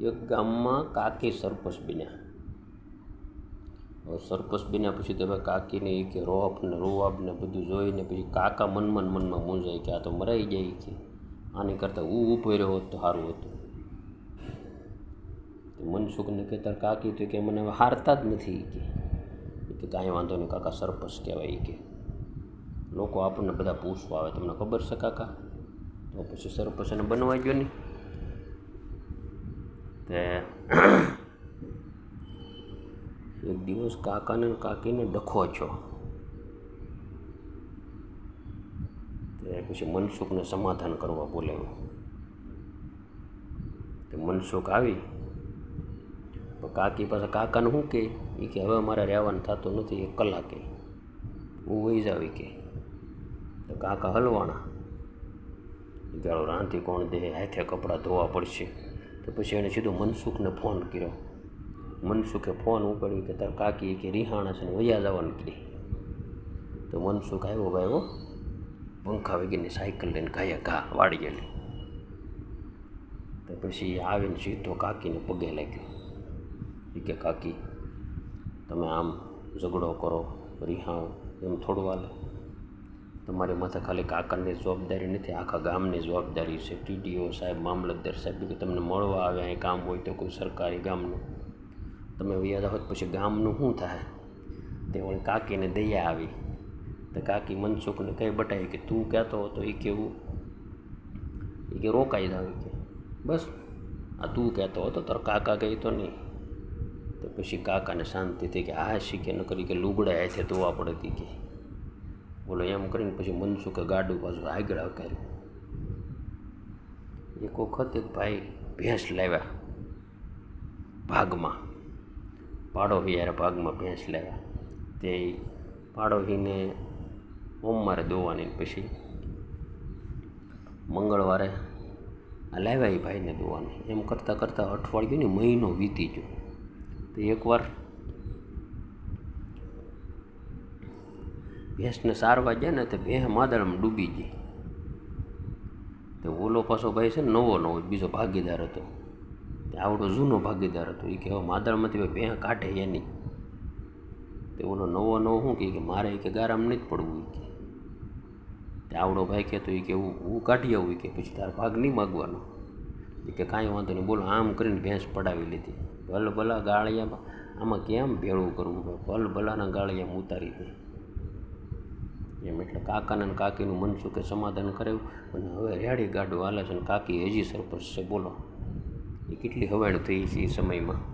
એક ગામમાં કાકી સરપંચ બન્યા. હવે સરપંચ બન્યા પછી તમે કાકીને એ કે રોફ ને રોવાબ ને બધું જોઈને પછી કાકા મનમાં મનમાં મૂંઝાય કે આ તો મરાઈ જાય કે. આની કરતાં હું ઊભો રહ્યો હોત તો સારું હતું. મનસુખને કે તાર કાકી તો કે મને હવે હારતા જ નથી કે. કે કાંઈ વાંધો નહીં કાકા સરપંચ કહેવાય કે. લોકો આપણને બધા પૂછવા આવે, તમને ખબર છે કાકા? તો પછી સરપસ એને બનવા ગયો નહીં. તે એક દિવસ કાકાને કાકીને ડખો છો તે પછી મનસુખને સમાધાન કરવા બોલાવ્યો. તે મનસુખ આવી. કાકી પાસે કાકાને શું કહે? એ કે, હવે મારે રહેવાનું થતું નથી, એક કલાકે હું વહી જાવી કે. તો કાકા હલવાણા ચાલો રાંધી કોણ દે? હાથે કપડાં ધોવા પડશે. તો પછી એણે સીધો મનસુખને ફોન કર્યો. મનસુખે ફોન ઉપાડ્યો કે તાર કાકી કે રિહાણા છે ને વયા જવાનું કરી તો મનસુખ આવ્યો ભાઈ હો, પંખા વગેરેની સાયકલ લઈને ઘાયા ઘા વાળી ગયેલી. તો પછી આવીને સીધો કાકીને પગે લાગ્યો. એ કે કાકી, તમે આમ ઝઘડો કરો, રિહાણ એમ થોડું હાલે. તમારી માથે ખાલી કાકાની જવાબદારી નથી, આખા ગામની જવાબદારી છે. ટીડીઓ સાહેબ, મામલતદાર સાહેબ કે તમને મળવા આવે, અહીં કામ હોય તો કોઈ સરકારી ગામનું. તમે વ્યાજ હોત પછી ગામનું શું થાય? તે વળી કાકીને દયા આવી. તો કાકી મનસુખને કંઈ બટાવી કે તું કહેતો હતો એ કેવું? એ કે રોકાઈ જાવ કે. બસ, આ તું કહેતો હતો, તારો કાકા કહી તો નહીં. તો પછી કાકાને શાંતિથી કે આ શીખે ન કરી કે લુગડા હાથે ધોવા પડતી કે. બોલો, એમ કરીને પછી મનસુખે ગાડું પાછું આગળ કર્યું એક વખત એક ભાઈ ભેંસ લાવ્યા ભાગમાં. પાડોશી યાર ભાગમાં ભેંસ લાવ્યા. તે પાડોશીને સોમવારે દોવાની પછી મંગળવારે આ લાવ્યા એ ભાઈને દોવાની. એમ કરતાં કરતાં અઠવાડિયું ને મહિનો વીતી ગયો. તો એકવાર ભેંસને સારવા ગયા ને તો ભેંસ માદળમાં ડૂબી ગઈ તો ઓલો પાછો ભાઈ છે ને નવો નવો, બીજો ભાગીદાર હતો. તે આવડો જૂનો ભાગીદાર હતો. એ કે હવે માદળમાંથી ભાઈ ભેં કાઢે એની તે ઓલો નવો નવો શું કહે કે મારે કે ગારામ જ પડવું કે. તે આવડો ભાઈ કહેતો એ કે હું હું કાઢી આવું કે, પછી તારો ભાગ નહીં માગવાનો. એ કે કાંઈ વાંધો નહીં, બોલો આમ કરીને ભેંસ પડાવી લીધી. ભલ ભલા ગાળિયામાં આમાં કેમ ભેળું કરવું? ભલ ભલાના ગાળિયામાં ઉતારી દે. એમ એટલે કાકાને મન કાકીનું મનસુખે સમાધાન કરાવ્યું અને હવે રેડી ગાડું હાલે છે અને કાકી હજી સરપંચ છે, બોલો. એ કેટલી હવાડ થઈ છે એ સમયમાં?